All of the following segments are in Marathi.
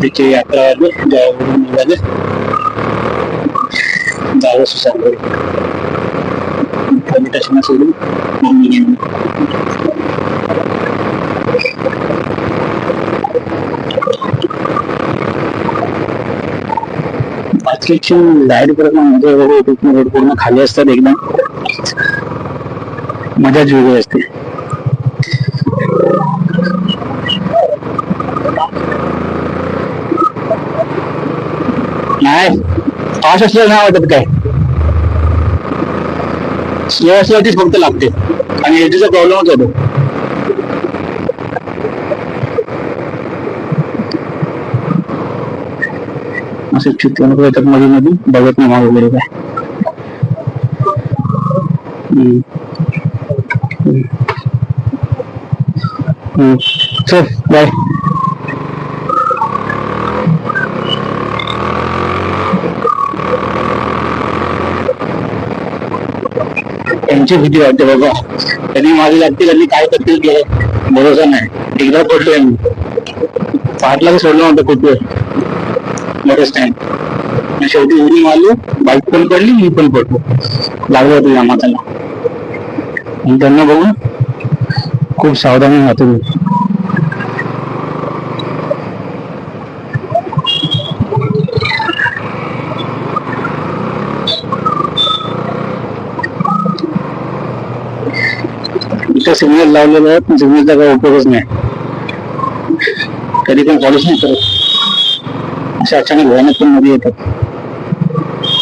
त्याची यात्रा आली गावावरून निघाले गाव सुसारले पोलीस स्टेशनला सोडून मम्मी गेली पाचवीची लाईट वाले रोड पूर्ण खाली असतात एकदम मज़ा वेगळी असते असल्यास नाही वाटत काय असल्यावरतीच फक्त लागते आणि एजीचा प्रॉब्लेमच होतो असे. चल बाय त्यांची भीती वाटते बाबा. त्यांनी मागे लागते त्यांनी काय करतील भरोसा नाही. एकदा पडलोय मी. पाठला सोडलं नव्हतं कुठे बरेच टाइम शेवटी उडी मारली बाईक पण पडली मी पण पडलो. लागलं होतं या माताला त्यांना बघून खूप सावधानी राहतो मी. इथं सिग्नल लावलेलं आहे पण सिग्नलचा काही उपयोगच नाही. कधी पण कॉलेज नाही करत असे अचानक भयानक पण मध्ये येतात.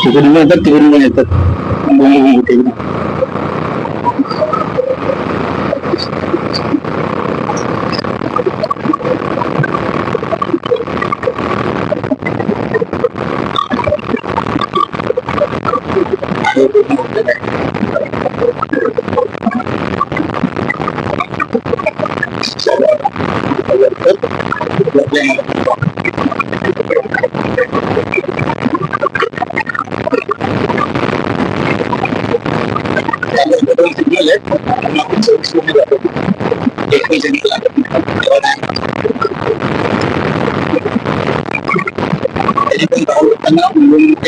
तिकडून पण येतात तिकडून पण येतात. बोंब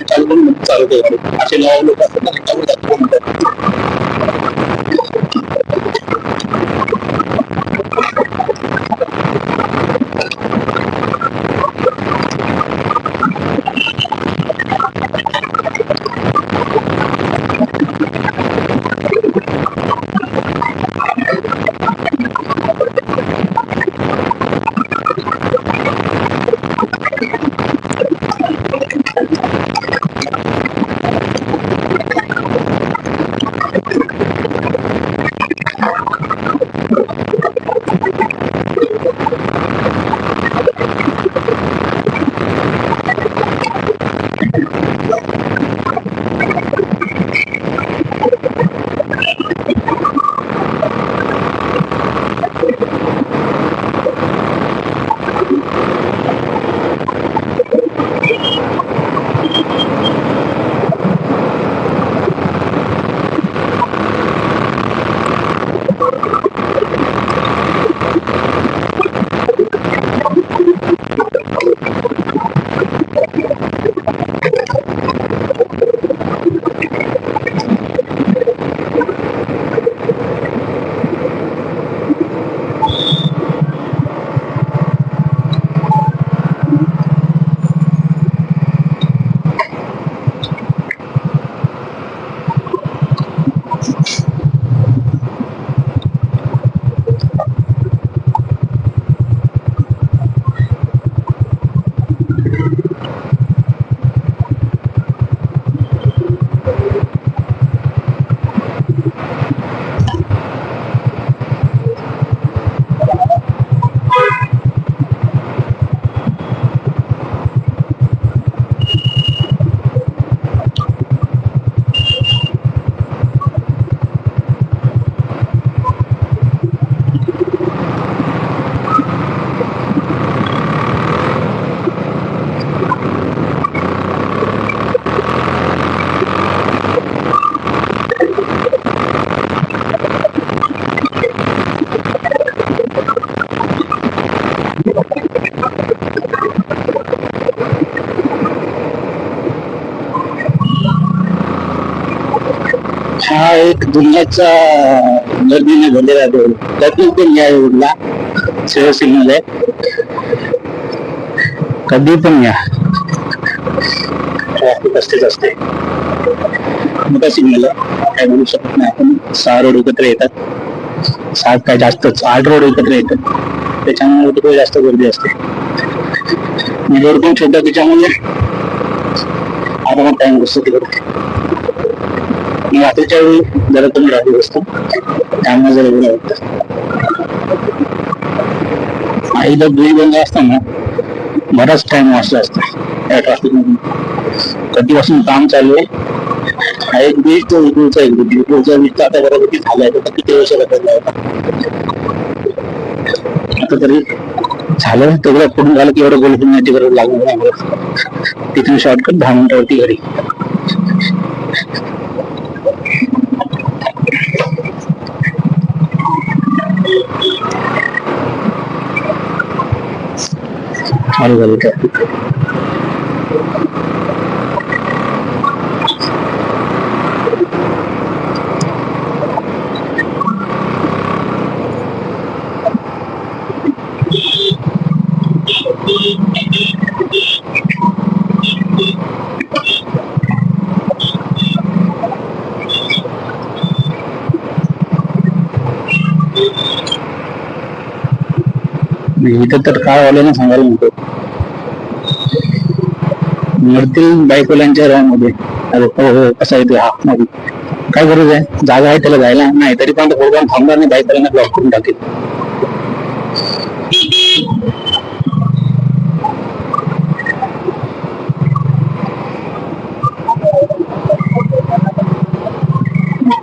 चालू करून चालू ठेवतो असे नऊ लोक असतात हा एक दुनियाचा गर्दीने झालेला आहे त्यातून ते पण या शिवसेनेला सेवा सिग्नल आहे कधी पण या. ट्रॅफिक असतेच असते. मोठा सिग्नल काय बोलू शकत नाही आपण. सहा रोड एकत्र येतात. सात काय जास्तच आठ रोड एकत्र येतात. त्याच्यामुळे तिकडे जास्त गर्दी असते. मी रोड पण छोटा त्याच्यामुळे आता मग टाइम बसतो तिकडे. मी रात्रीच्या वेळी जरा तुम्ही रात्री बसतो. त्यामुळे जरा वेळ वाटतं आईला दुई बंद असताना बराच टाइम वाचला असता. या ट्रॅफिक मधून. कधीपासून काम चालू आहे? हा एक बीच तो इकडचा एक बीच इकडचा बीच तर आता बरोबर झालाय तर किती वर्ष बदलला होता आता तरी झालं तेवढं. पूर्ण झालं की एवढं गोल फिरण्याची गरज लागणार नाही. तिथून शॉर्टकट दहा मिनिटावरती घरी. மனிதர்கள் கற்பித்தது ट्रॅफिक इथं तर काय वाल्यानं सांगायला नको. मरतील बायकोलांच्या रामध्ये अरे हो हो कसा येते हा मध्ये काय गरज आहे? जागा आहे त्याला जायला? नाही तरी पण प्रोग्राम थांबणार नाही बायकोला ब्लॉक करून टाकेल.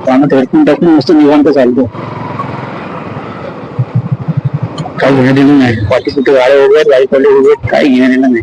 कानात हेडफोन टाकून मस्त निवांत चालतो. काही घेणं देणं नाही. पाठी कुठे गाड्या उभे आहेत बाईकवाले उभे काही घेणं देणं नाही.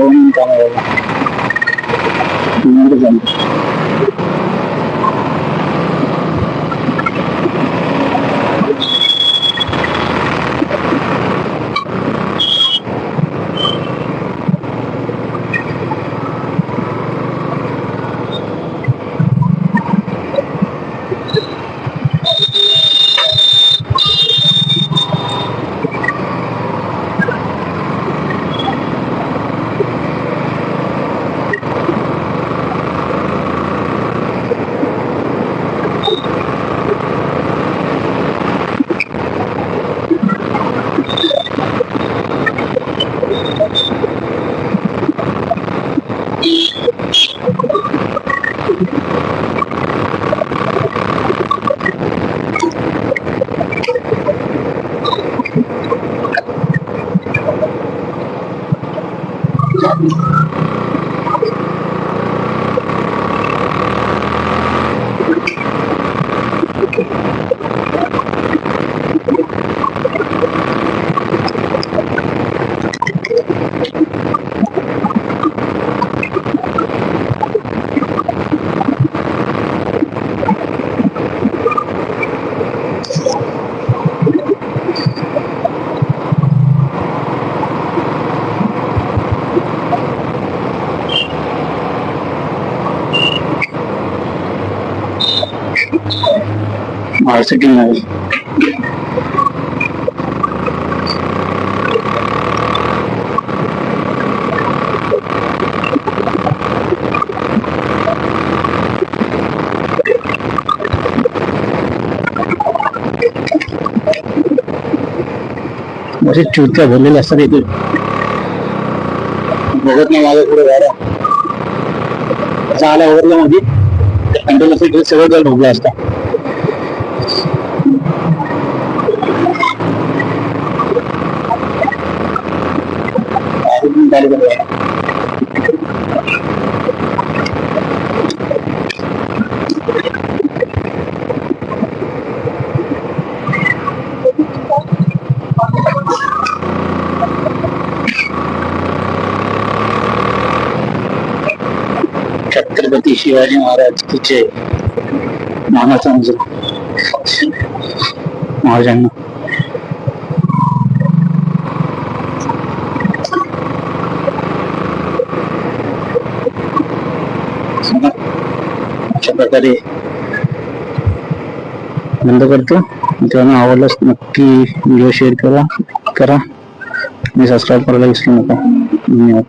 病院から、なん मार्केटिंग आहे असे चुरत्या भरलेल्या असतात इथे बघत नाही माझ्या पुढे गाड्या असा आला ओव्हरला मध्ये कंट्रोल असेल सगळं जर ढोकला असता छत्रपति शिवाजी महाराज की जय महाराज महाराजांना प्रकारे बंद करतो. मित्रांनो आवडल्यास नक्की व्हिडिओ शेअर करा. करा. आणि सबस्क्राईब करायला विसरू नका. धन्यवाद.